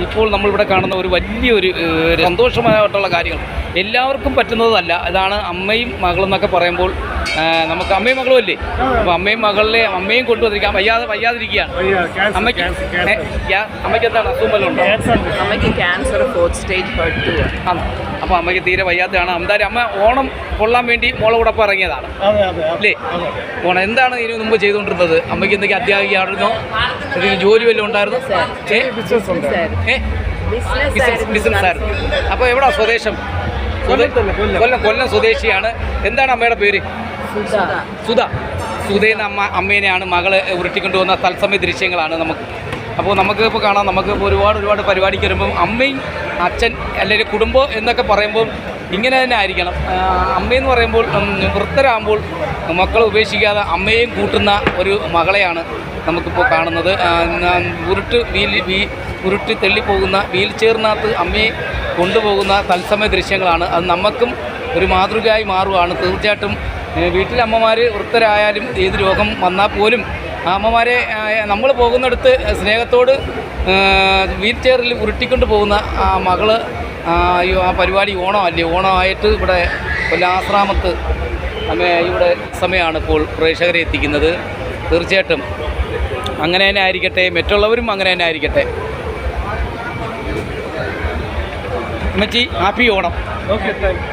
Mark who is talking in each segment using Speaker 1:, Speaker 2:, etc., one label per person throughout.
Speaker 1: ഇപ്പോൾ നമ്മളിവിടെ കാണുന്ന ഒരു വലിയൊരു സന്തോഷമായിട്ടുള്ള കാര്യങ്ങൾ. എല്ലാവർക്കും പറ്റുന്നതല്ല. ഇതാണ് അമ്മയും മകളും എന്നൊക്കെ പറയുമ്പോൾ നമുക്ക് അമ്മയും മകളും അല്ലേ? അപ്പോൾ അമ്മയും മകളിലെ അമ്മയും കൊണ്ടുവന്നിരിക്കാം വയ്യാതെ വയ്യാതിരിക്കുകയാണ്. അമ്മയ്ക്ക് അമ്മയ്ക്ക് എന്താണ് അസുഖം വല്ലതും ഉണ്ടോ?
Speaker 2: അമ്മയ്ക്ക് ക്യാൻസർ ഫോർത്ത് സ്റ്റേജ്
Speaker 1: അപ്പോൾ അമ്മയ്ക്ക് തീരെ വയ്യാത്തതാണ് എന്തായാലും അമ്മ ഓണം കൊള്ളാൻ വേണ്ടി മോളെ കൂടെ ഇറങ്ങിയതാണ്. അല്ലേ? ഓണം എന്താണ് ഇതിനു മുമ്പ് ചെയ്തുകൊണ്ടിരുന്നത്? അമ്മയ്ക്ക് എന്തൊക്കെ അധ്യാപികയായിരുന്നോ എന്തെങ്കിലും ജോലി വല്ലതും ഉണ്ടായിരുന്നു? ബിസിനസ് ആയിരുന്നു. അപ്പോൾ എവിടാ സ്വദേശം? സ്വദേ- കൊല്ലം കൊല്ലം സ്വദേശിയാണ്. എന്താണ് അമ്മയുടെ പേര്? സുധ. സുധയുടെ അമ്മ അമ്മേനെയാണ് മകൾ ഉരുട്ടിക്കൊണ്ടുവന്ന തത്സമയ ദൃശ്യങ്ങളാണ് നമുക്ക്. അപ്പോൾ നമുക്ക് ഇപ്പോൾ കാണാം നമുക്ക് ഇപ്പോൾ ഒരുപാട് ഒരുപാട് പരിപാടിക്ക് വരുമ്പം അമ്മയും അച്ഛൻ അല്ലെങ്കിൽ കുടുംബം എന്നൊക്കെ പറയുമ്പോൾ ഇങ്ങനെ തന്നെ ആയിരിക്കണം. അമ്മയെന്ന് പറയുമ്പോൾ വൃത്തരാകുമ്പോൾ മക്കളെ ഉപേക്ഷിക്കാതെ അമ്മയെയും കൂട്ടുന്ന ഒരു മകളെയാണ് നമുക്കിപ്പോൾ കാണുന്നത്. ഉരുട്ട് വീൽ വീ ഉരുട്ടി തെള്ളിപ്പോകുന്ന വീൽ ചെയറിനകത്ത് അമ്മയെ കൊണ്ടുപോകുന്ന തത്സമയ ദൃശ്യങ്ങളാണ്. അത് നമുക്കും ഒരു മാതൃകയായി മാറുകയാണ് തീർച്ചയായിട്ടും ഏഹ് വീട്ടിലെ അമ്മമാർ വൃത്തരായാലും ഏത് രോഗം വന്നാൽ പോലും ആ അമ്മമാരെ നമ്മൾ പോകുന്നിടത്ത് സ്നേഹത്തോട് വീൽ ചെയറിൽ ഉരുട്ടിക്കൊണ്ട് പോകുന്ന ആ മകൾ ആ, പരിപാടി ആ അല്ലേ? ഓണമായിട്ട് ഇവിടെ കൊല്ലാശ്രാമത്ത് അമ്മ ഇവിടെ സമയമാണ് ഇപ്പോൾ പ്രേക്ഷകരെ എത്തിക്കുന്നത്. തീർച്ചയായിട്ടും അങ്ങനെ തന്നെ ആയിരിക്കട്ടെ മറ്റുള്ളവരും അങ്ങനെ തന്നെ ആയിരിക്കട്ടെ. അമ്മച്ചി happy Onam.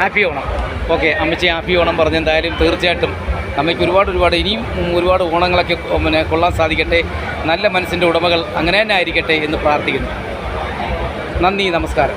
Speaker 1: Happy Onam. Okay അമ്മച്ചി ഹാപ്പി ഓണം പറഞ്ഞ് എന്തായാലും തീർച്ചയായിട്ടും അമ്മയ്ക്ക് ഒരുപാട് ഒരുപാട് ഇനിയും ഒരുപാട് ഓണങ്ങളൊക്കെ പിന്നെ കൊള്ളാൻ സാധിക്കട്ടെ. നല്ല മനസ്സിന്റെ ഉടമകൾ അങ്ങനെ തന്നെ ആയിരിക്കട്ടെ എന്ന് പ്രാർത്ഥിക്കുന്നു. നന്ദി നമസ്കാരം.